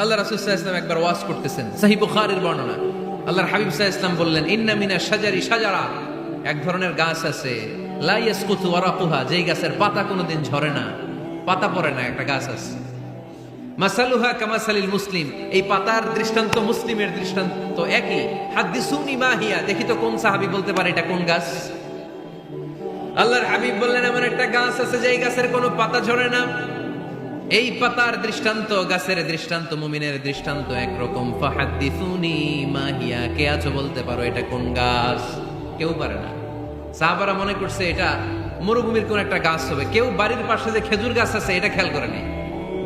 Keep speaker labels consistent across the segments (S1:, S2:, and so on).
S1: আল্লাহ রাসুল ইসলাম একবার ওয়াজ করতেছেন সাহি বুখারের বর্ণনা। আল্লাহর হাবিব সাহা ইসলাম বললেন, ইন্না মিনা সাজারি সাজারা এক ধরনের গাছ আছে লাইয়াস কুতু ওয়ারাকুহা, যেই গাছের পাতা কোনোদিন ঝরে না, পাতা পড়ে না, একটা গাছ আছে। মাসালুহা কামাসালিল মুসলিম, এই পাতার দৃষ্টান্ত মুসলিমের দৃষ্টান্ত একই। হাদিসুনি মাহিয়া দেখি তো কোন সাহাবি বলতে পারে এটা কোন গাছ? আল্লাহর হাবিব বললেন, এমন একটা গাছ আছে যে এই গাছের কোনো পাতা ঝরে না এই পাতার দৃষ্টান্ত, গাছের দৃষ্টান্ত, মুমিনের দৃষ্টান্ত একরকম। ফাহাদ্দিসুনি মাহিয়া, কে আছো বলতে পারো এটা কোন গাছ? কেউ পারে না। সাহাবারা মনে করছে এটা মরুভূমির কোন একটা গাছ হবে। কেউ বাড়ির পাশে যে খেজুর গাছ আছে, এটা খেয়াল করে করেনি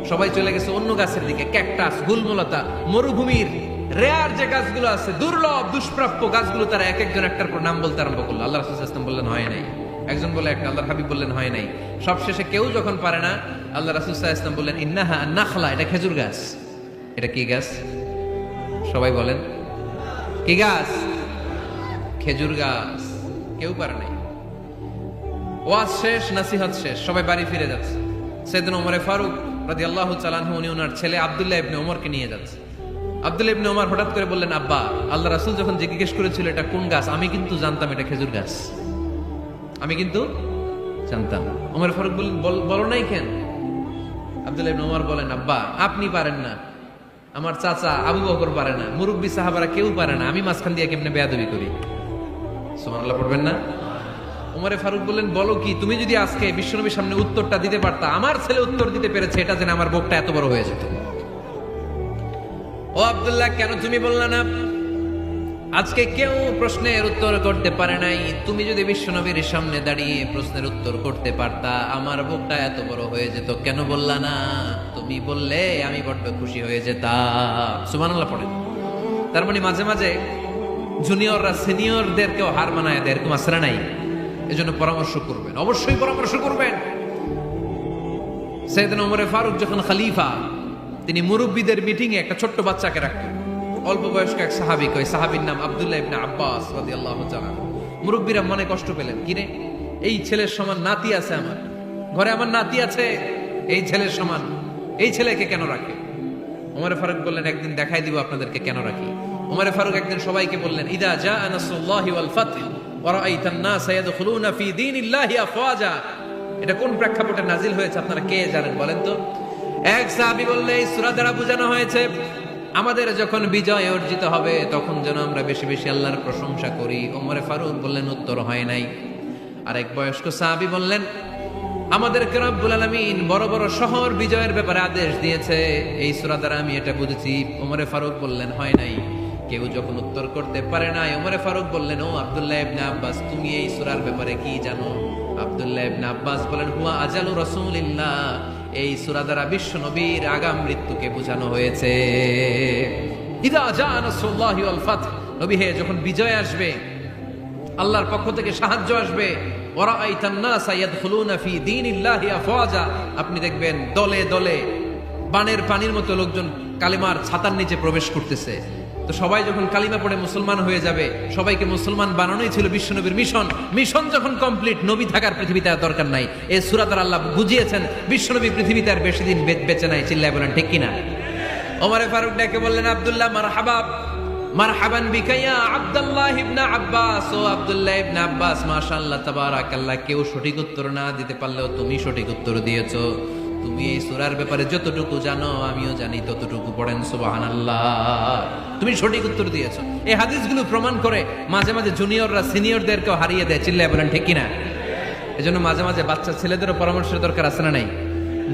S1: সবাই চলে গেছে অন্য গাছের দিকে। ক্যাকটাস, গুলমলতা, মরুভূমির রেয়ার যে গাছগুলো আছে, দুর্লভ, দুষ্প্রাপ্য গাছগুলো তারা এক একজন একটার পর নাম বলতে আরম্ভ করল। আল্লাহ রাসূল বললেন, হয় নাই। একজন বলে একটা, আল্লাহর হাবিব বললেন, হয় নাই। সবশেষে কেউ যখন পারে না, আল্লাহ সাল্লাল্লাহু আলাইহি বললেন, ইন্নাহা নাখলা এটা খেজুর গাছ। এটা কি গাছ? সবাই বলেন। কি গাছ? খেজুর গাছ। কেউ পারে নাই। ওয়াজ শেষ, নাসিহত শেষ, সবাই বাড়ি ফিরে যাচ্ছে। সেদিন ওমরে ফারুক রাদি আল্লাহ চালানহু উনি ওনার ছেলে আবদুল্লাহ ইবনে ওমরকে নিয়ে যাচ্ছে। আবদুল্লাহ ইবনে ওমর হঠাৎ করে বললেন, আব্বা, আল্লাহ রাসূল যখন জিজ্ঞেস করেছিল এটা কোন গাছ, আমি কিন্তু জানতাম এটা খেজুর গাছ। আমি কিন্তু জানতাম। ওমর ফারুক বললেন "বল- নাই কেন? আবদুল্লাহ ওমর বলেন, আব্বা, আপনি পারেন না। আমার চাচা আবু বকর পারে না। মুরব্বী সাহাবারা কেউ পারে না। আমি মাঝখান দিয়ে কেমনে বেয়াদবি করি? সুবহানাল্লাহ, পড়বেন না? উমরে ফারুক বললেন, বলো কি, তুমি যদি আজকে বিশ্বনবীর সামনে উত্তরটা দিতে পারতা, আমার ছেলে উত্তর দিতে পেরেছে, এটা যেন আমার বুকটা এত বড় হয়ে যেত। ও আব্দুল্লাহ, কেন তুমি বললা না? আজকে কেউ প্রশ্নের উত্তর করতে পারে নাই। তুমি যদি বিশ্বনবীর সামনে দাঁড়িয়ে প্রশ্নের উত্তর করতে পারতা, আমার বুকটা এত বড় হয়ে যেত। কেন বললা না? তুমি বললে আমি বড্ড খুশি হয়ে যেতাম। সুবহানাল্লাহ পড়েন। তার মানে মাঝে মাঝে জুনিয়ররা, সিনিয়রদেরকেও হার মানায় দেয়, এরকম আসরা নাই। এজন্য পরামর্শ করবেন। অবশ্যই পরামর্শ করবেন। সেদিন ওমরে ফারুক যখন খালিফা, তিনি মুরব্বীদের মিটিংয়ে একটা ছোট্ট বাচ্চাকে রাখতেন। অল্প বয়স্ক এক সাহাবি কয়, সাহাবির নাম আবদুল্লাহ ইবনে আব্বাস রাদিয়াল্লাহু তাআলা মুরব্বীরা মনে কষ্ট পেলেন কিরে এই ছেলের সমান নাতি আছে আমার। ঘরে আমার নাতি আছে, এই ছেলের সমান। এই ছেলেকে কেন রাখে? ওমরে ফারুক বললেন, একদিন দেখাই দিব আপনাদেরকে কেন রাখি। ওমরে ফারুক একদিন সবাইকে বললেন, ইদা জা আনাসুল্লাহি ওয়াল ফাতহ, ওয়া রাআইতান নাস ইয়াদখুলুনা ফি দীনিল্লাহি আফওয়াজা। এটা কোন প্রেক্ষাপটে নাজিল হয়েছে আপনারা কে জানেন বলেন তো? এক সাহাবী বললে, এই সূরা দ্বারা বোঝানো হয়েছে আমাদের যখন বিজয় অর্জিত হবে, তখন যেন আমরা বেশি বেশি আল্লাহর প্রশংসা করি। ওমরে ফারুক বললেন, উত্তর হয় নাই। আরেক বয়স্ক সাহাবী বললেন আমাদের রব্বুল আলামিন বড় বড় শহর বিজয়ের ব্যাপারে আদেশ দিয়েছে। এই সূরা দ্বারা আমি এটা বুঝেছি। ওমরে ফারুক বললেন, হয় নাই। কেউ যখন উত্তর করতে পারে না ওমরে ফারুক বললেন, ও আব্দুল্লাহ ইবনে আব্বাস, তুমি এই সূরার ব্যাপারে কি জানো? আব্দুল্লাহ ইবনে আব্বাস বলেন, হুয়া আজালু রাসূলিল্লাহ। এই সূরা দ্বারা বিশ্ব নবীর আগাম মৃত্যুকে বোঝানো হয়েছে। নবী হে, যখন বিজয় আসবে, আল্লাহর পক্ষ থেকে সাহায্য আসবে আফওয়াজা। আপনি দেখবেন দলে দলে বানের পানির মতো লোকজন কালিমার ছাতার নিচে প্রবেশ করতেছে। তো সবাই যখন কালিমা পড়ে মুসলমান হয়ে যাবে, সবাইকে মুসলমান বানানোই ছিল বিশ্বনবীর মিশন। মিশন যখন কমপ্লিট, নবী থাকার পৃথিবীতে আর দরকার নাই। এই সুরাতার আল্লাহ বুঝিয়েছেন, বিশ্বনবী পৃথিবীতে আর বেশি দিন বেঁচে নাই, চিল্লায় বলেন, ঠিক কিনা? ওমরে ফারুক ডাকে বললেন, আব্দুল্লাহ, মারহাবা, মারহাবান বিকাইয়া, আব্দুল্লাহ ইবনে আব্বাস, ও আব্দুল্লাহ ইবনে আব্বাস, মাশাআল্লাহ, তাবারাকাল্লাহ, কেউ সঠিক উত্তর না দিতে পারলেও তুমি সঠিক উত্তর দিয়েছ। তুমি এই সূরার ব্যাপারে যতটুকু জানো, আমিও জানি ততটুকু পড়েন, সুবহানাল্লাহ। তুমি সঠিক উত্তর দিয়েছ। এই হাদিসগুলো প্রমাণ করে মাঝে মাঝে জুনিয়ররা সিনিয়রদেরকেও হারিয়ে দেয়, চিল্লায় বলেন, ঠিক কিনা? এজন্য মাঝে মাঝে বাচ্চা ছেলেদেরও পরামর্শের দরকার আছে না নাই?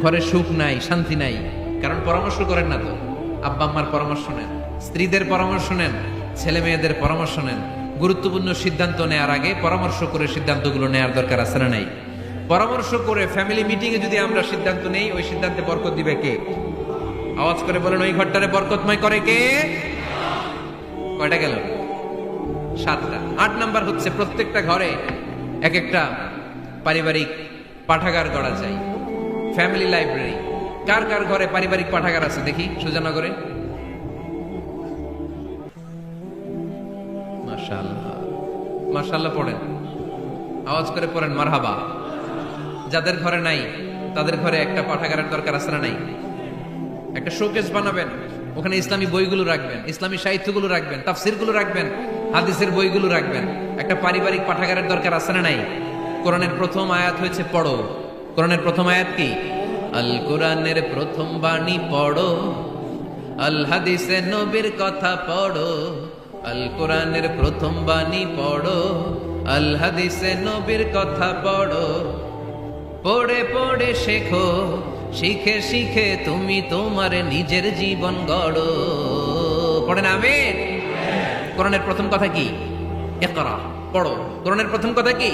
S1: ঘরে সুখ নাই, শান্তি নাই, কারণ পরামর্শ করেন না তো। আব্বা আম্মার পরামর্শ নেন, স্ত্রীদের পরামর্শ নেন, ছেলে মেয়েদের পরামর্শ নেন। গুরুত্বপূর্ণ সিদ্ধান্ত নেওয়ার আগে পরামর্শ করে সিদ্ধান্তগুলো নেওয়ার দরকার আছে না নাই? পরামর্শ করে ফ্যামিলি মিটিং এ যদি আমরা সিদ্ধান্ত নেই, ওই সিদ্ধান্তে বরকত দিবে কে? আওয়াজ করে বলেন, ওই ঘরটারে বরকতময় করে কে? কয়টা গেল? সাতটা। আট নাম্বার হচ্ছে, প্রত্যেকটা ঘরে এক একটা পারিবারিক পাঠাগার গড়া চাই। ফ্যামিলি লাইব্রেরি কার কার ঘরে পারিবারিক পাঠাগার আছে দেখি, সুজানগরে? মাশাআল্লাহ। মাশাআল্লাহ পড়েন। আওয়াজ করে পড়েন, মারহাবা। যাদের ঘরে নাই, তাদের ঘরে একটা পাঠাগারের দরকার আছে না নাই? একটা শোকেস বানাবেন, ওখানে ইসলামী বইগুলো রাখবেন, ইসলামী সাহিত্যগুলো রাখবেন, তাফসিরগুলো রাখবেন, হাদিসের বইগুলো রাখবেন। একটা পারিবারিক পাঠাগারের দরকার আছে না নাই? কোরআনের প্রথম আয়াত হয়েছে, পড়ো। কোরআনের প্রথম আয়াত কি? আল কোরআনের প্রথম বাণী পড়ো। আল হাদিসে নবীর কথা পড়ো। আল কোরআনের প্রথম বাণী পড়ো। আল হাদিসে নবীর কথা পড়ো। পড়ে পড়ে শেখো শিখে শিখে তুমি তোমার নিজের জীবন গড়ো পড়েন আমিন কোরআনের প্রথম কথা কি ইকরা পড়ো কোরআনের প্রথম কথা কি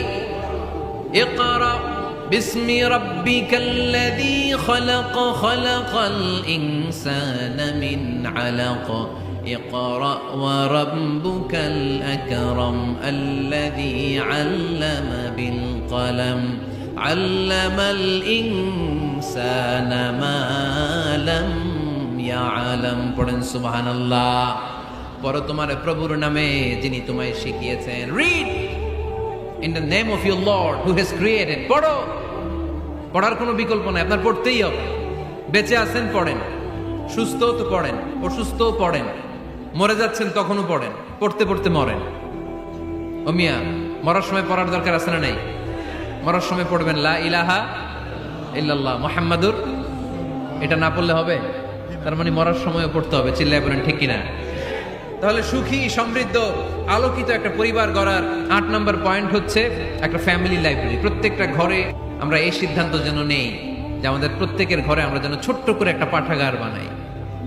S1: ইকরা باسم ربك الذي خلق خلق الإنسان من علق اقرأ وربك الأكرم الذي علم بالقلم علم الإنسان ما لم يعلم পড়েন সুবহানাল্লাহ পড়ো তোমার প্রভুর নামে যিনি তোমায় শিখিয়েছেন read in the name of your lord who has created পড়ো পড়ার কোনো বিকল্প নাই আপনার পড়তেই হবে বেঁচে আছেন পড়েন সুস্থ তো পড়েন অসুস্থ পড়েন মরে যাচ্ছেন তখনও পড়েন পড়তে পড়তে মরেন ও মিয়া মরার সময় পড়ার দরকার আছে না নাই মরার সময় পড়বেন, লা ইলাহা ইল্লাল্লাহ, মোহাম্মদুর এটা না পড়লে হবে? তার মানে মরার সময়ও পড়তে হবে, চিল্লায় বলেন, ঠিক কিনা? তাহলে সুখী, সমৃদ্ধ, আলোকিত একটা পরিবার গড়ার আট নম্বর পয়েন্ট হচ্ছে একটা ফ্যামিলি লাইব্রেরি। প্রত্যেকটা ঘরে আমরা এই সিদ্ধান্ত যেন নেই যে আমাদের প্রত্যেকের ঘরে আমরা যেন ছোট্ট করে একটা পাঠাগার বানাই।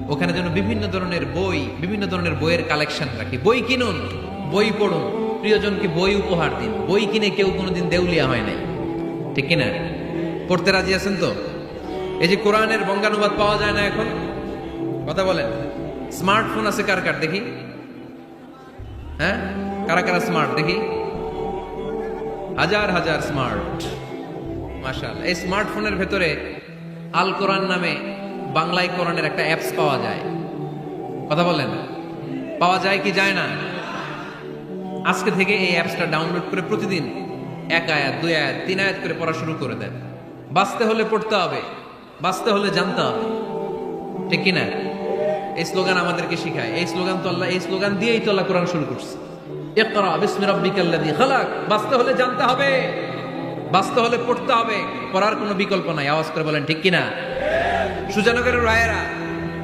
S1: ওখানে যেন বিভিন্ন ধরনের বই, বিভিন্ন ধরনের বইয়ের কালেকশন রাখি। বই কিনুন, বই পড়ুন, প্রিয়জনকে বই উপহার দিন। বই কিনে কেউ কোনোদিন দেউলিয়া হয় নাই। ঠিক কিনা পড়তে রাজি আছেন তো? এই যে কোরআনের বঙ্গানুবাদ পাওয়া যায় না এখন? কথা বলেন। স্মার্টফোন আছে কার কার? দেখি। হ্যাঁ? কারা কারা স্মার্ট দেখি। হাজার হাজার স্মার্ট মাশাল এই স্মার্টফোনের ভেতরে আল কোরআন নামে বাংলায় কোরআনের একটা অ্যাপস পাওয়া যায়। কথা বলেন। পাওয়া যায় কি যায় না? আজকে থেকে এই অ্যাপসটা ডাউনলোড করে প্রতিদিন এক আয়াত, দুই আয়াত, তিন আয়াত করে পড়া শুরু করে দেন। বাঁচতে হলে পড়তে হবে, বাঁচতে হলে জানতে হবে। ঠিক কিনা? এই স্লোগান আমাদেরকে শিখায়। এই স্লোগান তো আল্লাহ, এই স্লোগান দিয়েই তো আল্লাহ কোরআন শুরু করছে। ইকরা বিসমি রাব্বিকাল্লাযী খালাক। বাঁচতে হলে জানতে হবে, বাঁচতে হলে পড়তে হবে। পড়ার কোনো বিকল্প নাই। আওয়াজ করে বলেন, ঠিক কিনা? সুজানগরের রায়েরা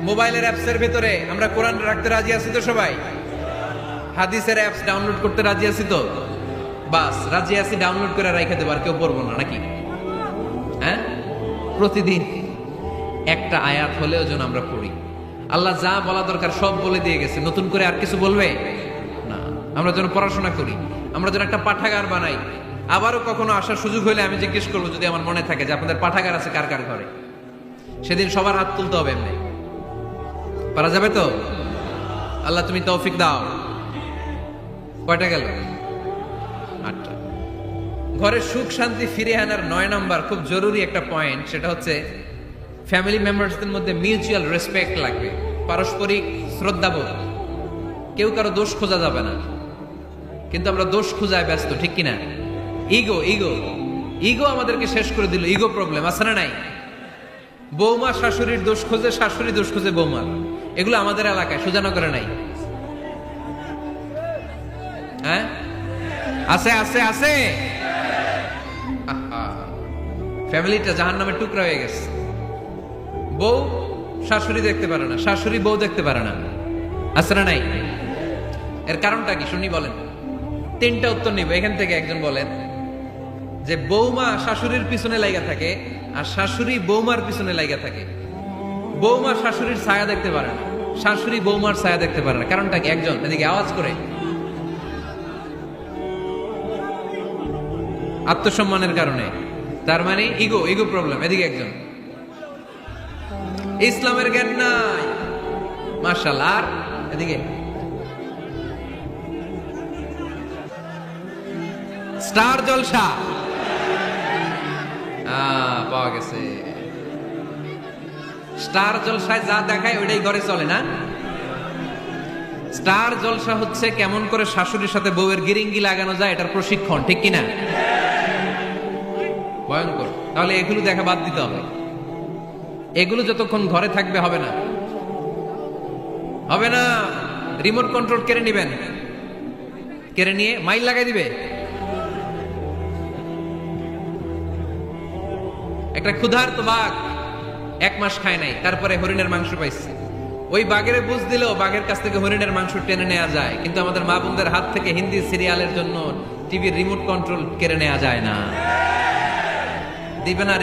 S1: মোবাইলের অ্যাপসের ভেতরে, আমরা কোরআন রাখতে রাজি আছি তো সবাই? হাদিসের অ্যাপস ডাউনলোড করতে রাজি আছি তো? বাস, রাজি আছি ডাউনলোড করে রাইখে দেবো, আর কেউ পড়ব না, নাকি? হ্যাঁ? প্রতিদিন একটা আয়াত হলেও যেন আমরা পড়ি। আল্লাহ যা বলা দরকার সব বলে দিয়ে গেছে। নতুন করে আর কিছু বলবে? না। আমরা যেন পড়াশোনা করি, আমরা যেন একটা পাঠাগার বানাই। আবারও কখনো আসার সুযোগ হলে আমি জিজ্ঞেস করব, যদি আমার মনে থাকে যে আপনাদের পাঠাগার আছে কার কার ঘরে? সেদিন সবার হাত তুলতে হবে এমনি। পারা যাবে তো? আল্লাহ তুমি তৌফিক দাও। কয়টা গেল? ঘরের সুখ, শান্তি ফিরে আনার নয় নাম্বার, খুব জরুরি একটা পয়েন্ট সেটা হচ্ছে ফ্যামিলি মেম্বার্সদের মধ্যে মিউচুয়াল রেসপেক্ট লাগবে। পারস্পরিক শ্রদ্ধাবোধ। কেউ কারও দোষ খোঁজা যাবে না। কিন্তু আমরা দোষ খোঁজায় ব্যস্ত, ঠিক কিনা? ইগো ইগো ইগো আমাদেরকে শেষ করে দিল ইগো প্রবলেম আছে না নাই? বৌমা শাশুড়ির দোষ খোঁজে, শাশুড়ি দোষ খোঁজে বৌমা। এগুলো আমাদের এলাকায় সুজানগরে নাই? হ্যাঁ? আছে আছে আছে। ফ্যামিলিটা জাহান নামের টুকরা হয়ে গেছে। বউ শাশুড়ি দেখতে পারে না, শাশুড়ি বউ দেখতে পারে না। না নাই? এর কারণটা কি? শুনি বলেন। তিনটা উত্তর নিব। এখান থেকে একজন বলেন যে, বৌমা শাশুড়ির পিছনে লাইগা থাকে আর শাশুড়ি বৌমার পিছনে লাইগা থাকে। বৌমা শাশুড়ির ছায়া দেখতে পারে না, শাশুড়ি বৌমার ছায়া দেখতে পারে না। কারণটা কি? একজন, এদিকে আওয়াজ করে। আত্মসম্মানের কারণে। তার মানে ইগো ইগো প্রবলেম এদিকে একজন। ইসলামের জ্ঞান নাই। মার্শাল আর এদিকে। স্টার জলসা। পাওয়া গেছে। স্টার জলসায় যা দেখায় ওইটাই ঘরে চলে, না? স্টার জলসা হচ্ছে কেমন করে শাশুড়ির সাথে বউয়ের গিরিঙ্গি লাগানো যায় এটার প্রশিক্ষণ, ঠিক কিনা? ভয়ঙ্কর। তাহলে এগুলো দেখা বাদ দিতে হবে। এগুলো যতক্ষণ ঘরে থাকবে হবে না। হবে না। রিমোট কন্ট্রোল কেড়ে নিবেন। কেড়ে নিয়ে মাইল লাগাই দিবে। একটা ক্ষুধার্ত বাঘ এক মাস খায় নাই, তারপরে হরিণের মাংস পাইছে। ওই বাঘের বুঝ দিলেও বাঘের কাছ থেকে হরিণের মাংস টেনে নেওয়া যায়। কিন্তু আমাদের মা বোনদের হাত থেকে হিন্দি সিরিয়ালের জন্য টিভির রিমোট কন্ট্রোল কেড়ে নেওয়া যায় না। দিবে না